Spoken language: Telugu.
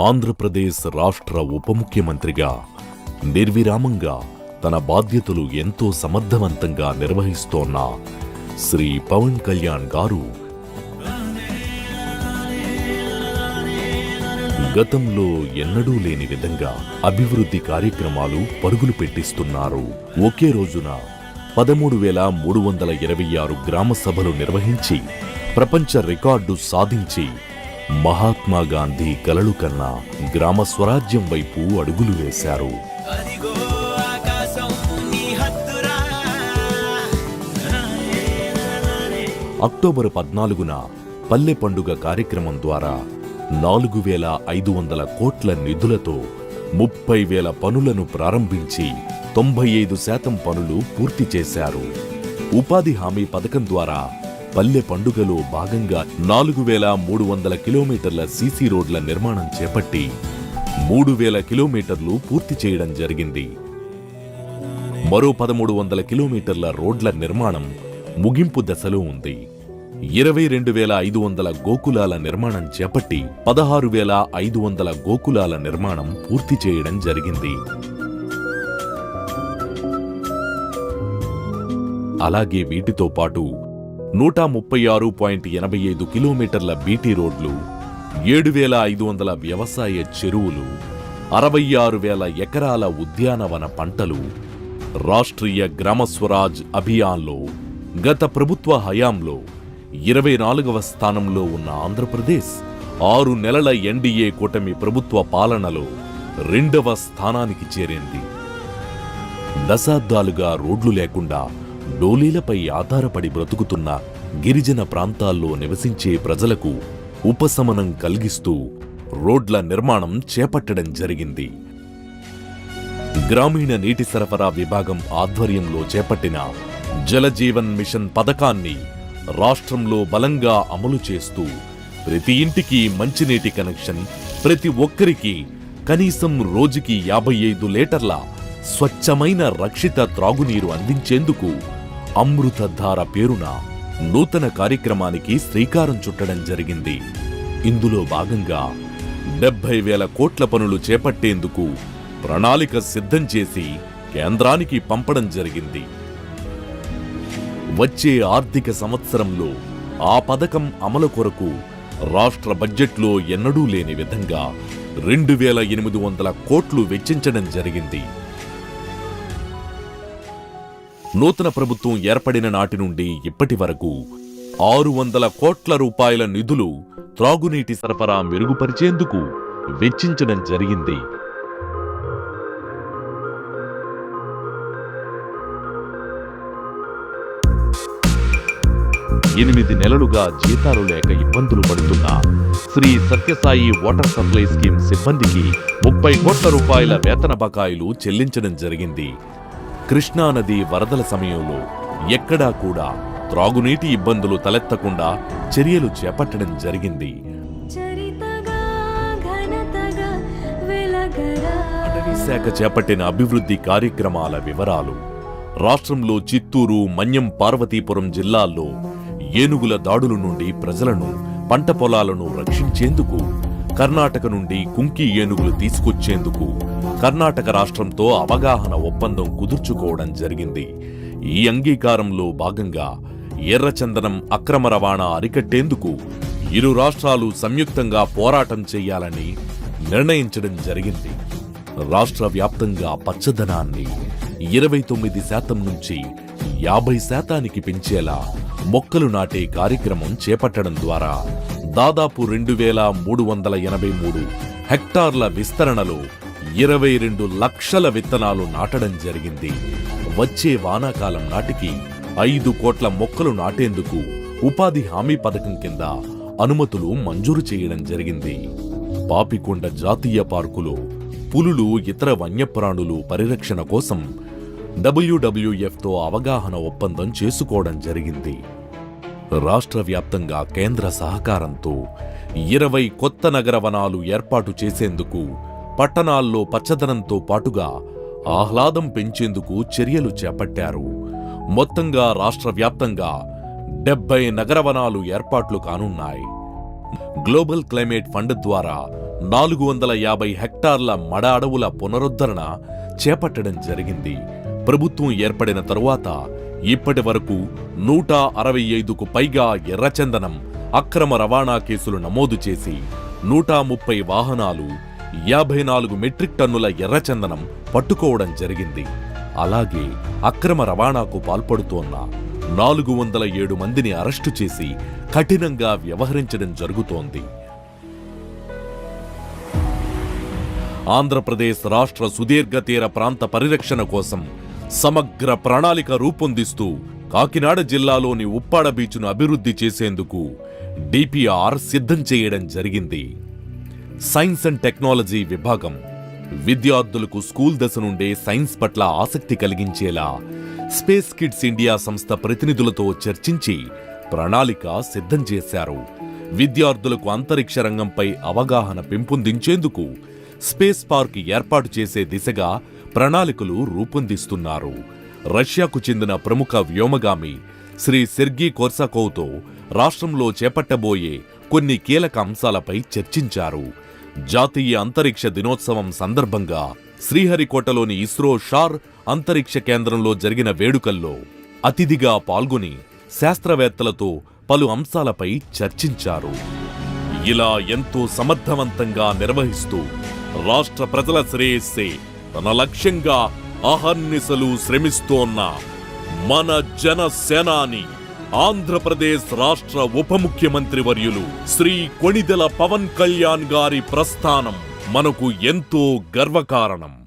ఆంధ్రప్రదేశ్ రాష్ట్ర ఉప ముఖ్యమంత్రిగా నిర్విరామంగా తన బాధ్యతలు ఎంతో సమర్థవంతంగా నిర్వహిస్తోన్న శ్రీ పవన్ కళ్యాణ్ గారు గతంలో ఎన్నడూ లేని విధంగా అభివృద్ధి కార్యక్రమాలు పరుగులు పెట్టిస్తున్నారు. ఒకే రోజున పదమూడు వేల మూడు వందల ఇరవై ఆరు గ్రామ సభలు నిర్వహించి ప్రపంచ రికార్డు సాధించి మహాత్మా గాంధీ కలలు కన్నా గ్రామ స్వరాజ్యం వైపు అడుగులు వేశారు. అక్టోబర్ పద్నాలుగున పల్లె పండుగ కార్యక్రమం ద్వారా నాలుగు వేల ఐదు వందల కోట్ల నిధులతో ముప్పై వేల పనులను ప్రారంభించి తొంభై ఐదు శాతం పనులు పూర్తి చేశారు. ఉపాధి హామీ పథకం ద్వారా పల్లె పండుగలో భాగంగా నాలుగు వేల మూడు వందల కిలోమీటర్ల సీసీ రోడ్ల నిర్మాణం చేపట్టి మూడు వేల కిలోమీటర్లు పూర్తి చేయడం జరిగింది. మరో పదమూడు వందల కిలోమీటర్ల రోడ్ల నిర్మాణం ముగింపు దశలో ఉంది. ఇరవై రెండు వేల ఐదు వందల గోకులాల నిర్మాణం చేపట్టి పదహారు వేల ఐదు వందల గోకులాల నిర్మాణం పూర్తి చేయడం జరిగింది. అలాగే వీటితో పాటు నూట ముప్పై ఆరు పాయింట్ ఎనభై ఐదు కిలోమీటర్ల బీటీ రోడ్లు ఏడు వేల ఐదు వందల వ్యవసాయ చెరువులు అరవై ఆరు వేల ఎకరాల ఉద్యానవన పంటలు. రాష్ట్రీయ గ్రామ స్వరాజ్ అభియాన్లో గత ప్రభుత్వ హయాంలో ఇరవై నాలుగవ స్థానంలో ఉన్న ఆంధ్రప్రదేశ్ ఆరు నెలల ఎన్డీఏ కూటమి ప్రభుత్వ పాలనలో రెండవ స్థానానికి చేరింది. దశాబ్దాలుగా రోడ్లు లేకుండా డోలీలపై ఆధారపడి బ్రతుకుతున్న గిరిజన ప్రాంతాల్లో నివసించే ప్రజలకు ఉపశమనం కలిగిస్తూ రోడ్ల నిర్మాణం చేపట్టడం జరిగింది. గ్రామీణ నీటి సరఫరా విభాగం ఆధ్వర్యంలో చేపట్టిన జలజీవన్ మిషన్ పథకాన్ని రాష్ట్రంలో బలంగా అమలు చేస్తూ ప్రతి ఇంటికి మంచినీటి కనెక్షన్ ప్రతి ఒక్కరికి కనీసం రోజుకి యాభై ఐదు లీటర్ల స్వచ్ఛమైన రక్షిత త్రాగునీరు అందించేందుకు అమృతధార పేరున నూతన కార్యక్రమానికి శ్రీకారం చుట్టడం జరిగింది. ఇందులో భాగంగా డెబ్బై వేల కోట్ల పనులు చేపట్టేందుకు ప్రణాళిక సిద్ధం చేసి కేంద్రానికి పంపడం జరిగింది. వచ్చే ఆర్థిక సంవత్సరంలో ఆ పథకం అమలు కొరకు రాష్ట్ర బడ్జెట్లో ఎన్నడూ లేని విధంగా రెండు వేల ఎనిమిది వందల కోట్లు వెచ్చించడం జరిగింది. నూతన ప్రభుత్వం ఏర్పడిన నాటి నుండి ఇప్పటి వరకు ఆరు వందల కోట్ల రూపాయల నిధులు త్రాగునీటి సరఫరా మెరుగుపరిచేందుకు వెచ్చించడం జరిగింది. ఎనిమిది నెలలుగా జీతాలు లేక ఇబ్బందులు పడుతున్న Sri Sathyasai water supply scheme సిబ్బందికి ముప్పై కోట్ల రూపాయల వేతన బకాయిలు చెల్లించడం జరిగింది. కృష్ణానది వరదల సమయంలో ఎక్కడా కూడా త్రాగునీటి ఇబ్బందులు తలెత్తకుండా చర్యలు చేపట్టడం జరిగింది. శాఖ చేపట్టిన అభివృద్ధి కార్యక్రమాల వివరాలు. రాష్ట్రంలో చిత్తూరు మన్యం పార్వతీపురం జిల్లాల్లో ఏనుగుల దాడుల నుండి ప్రజలను పంట పొలాలను రక్షించేందుకు కర్ణాటక నుండి కుంకి ఏనుగులు తీసుకొచ్చేందుకు కర్ణాటక రాష్ట్రంతో అవగాహన ఒప్పందం కుదుర్చుకోవడం జరిగింది. ఈ అంగీకారంలో భాగంగా ఎర్రచందనం అక్రమ రవాణా అరికట్టేందుకు ఇరు రాష్ట్రాలు సంయుక్తంగా పోరాటం చేయాలని నిర్ణయించడం జరిగింది. రాష్ట్ర వ్యాప్తంగా పచ్చదనాన్ని ఇరవై తొమ్మిది శాతం నుంచి యాభై శాతానికి పెంచేలా మొక్కలు నాటే కార్యక్రమం చేపట్టడం ద్వారా దాదాపు రెండు వేల మూడు వందల ఎనభై మూడు హెక్టార్ల విస్తరణలో ఇరవై రెండు లక్షల విత్తనాలు నాటడం జరిగింది. వచ్చే వానాకాలం నాటికి ఐదు కోట్ల మొక్కలు నాటేందుకు ఉపాధి హామీ పథకం కింద అనుమతులు మంజూరు చేయడం జరిగింది. పాపికొండ జాతీయ పార్కులో పులులు ఇతర వన్యప్రాణులు పరిరక్షణ కోసం డబ్ల్యూడబ్ల్యూఎఫ్తో అవగాహన ఒప్పందం చేసుకోవడం జరిగింది. రాష్ట్ర వ్యాప్తంగా కేంద్ర సహకారంతో ఇరవై కొత్త నగర వనాలు ఏర్పాటు చేసేందుకు పట్టణాల్లో పచ్చదనంతో పాటుగా ఆహ్లాదం పెంచేందుకు చర్యలు చేపట్టారు. మొత్తంగా రాష్ట్ర వ్యాప్తంగా డెబ్బై నగర వనాలు ఏర్పాట్లు కానున్నాయి. గ్లోబల్ క్లైమేట్ ఫండ్ ద్వారా నాలుగు వందల యాభై హెక్టార్ల మడ అడవుల పునరుద్ధరణ చేపట్టడం జరిగింది. ప్రభుత్వం ఏర్పడిన తరువాత ఇప్పటి వరకు నూట అరవై ఐదుకు పైగా ఎర్రచందనం అక్రమ రవాణా కేసులు నమోదు చేసి నూట ముప్పై వాహనాలు యాభై నాలుగు మెట్రిక్ టన్నుల ఎర్రచందనం పట్టుకోవడం జరిగింది. అలాగే అక్రమ రవాణాకు పాల్పడుతోన్న నాలుగు వందల ఏడు మందిని అరెస్టు చేసి కఠినంగా వ్యవహరించడం జరుగుతోంది. ఆంధ్రప్రదేశ్ రాష్ట్ర సుదీర్ఘ తీర ప్రాంత పరిరక్షణ కోసం సమగ్ర ప్రణాళిక రూపొందిస్తూ కాకినాడ జిల్లాలోని ఉప్పాడ బీచ్ను అభివృద్ధి చేసేందుకు డిపిఆర్ సిద్ధం చేయడం జరిగింది. సైన్స్ అండ్ టెక్నాలజీ విభాగం విద్యార్థులకు స్కూల్ దశ నుండే సైన్స్ పట్ల ఆసక్తి కలిగించేలా స్పేస్ కిడ్స్ ఇండియా సంస్థ ప్రతినిధులతో చర్చించి ప్రణాళిక సిద్ధం చేశారు. విద్యార్థులకు అంతరిక్ష రంగంపై అవగాహన పెంపొందించేందుకు స్పేస్ పార్క్ ఏర్పాటు చేసే దిశగా ప్రణాళికలు రూపొందిస్తున్నారు. రష్యాకు చెందిన ప్రముఖ వ్యోమగామి శ్రీ సెర్గీ కోర్సాకోవ్తో రాష్ట్రంలో చేపట్టబోయే కొన్ని కీలక అంశాలపై చర్చించారు. జాతీయ అంతరిక్ష దినోత్సవం సందర్భంగా శ్రీహరికోటలోని ఇస్రో షార్ అంతరిక్ష కేంద్రంలో జరిగిన వేడుకల్లో అతిథిగా పాల్గొని శాస్త్రవేత్తలతో పలు అంశాలపై చర్చించారు. ఇలా ఎంతో సమర్థవంతంగా నిర్వహిస్తూ రాష్ట్ర ప్రజల శ్రేయస్సే తన లక్ష్యంగా అహర్నిశలు శ్రమిస్తోన్న మన జన సేనాని ఆంధ్రప్రదేశ్ రాష్ట్ర ఉప ముఖ్యమంత్రి వర్యులు శ్రీ కొణిదెల పవన్ కళ్యాణ్ గారి ప్రస్థానం మనకు ఎంతో గర్వకారణం.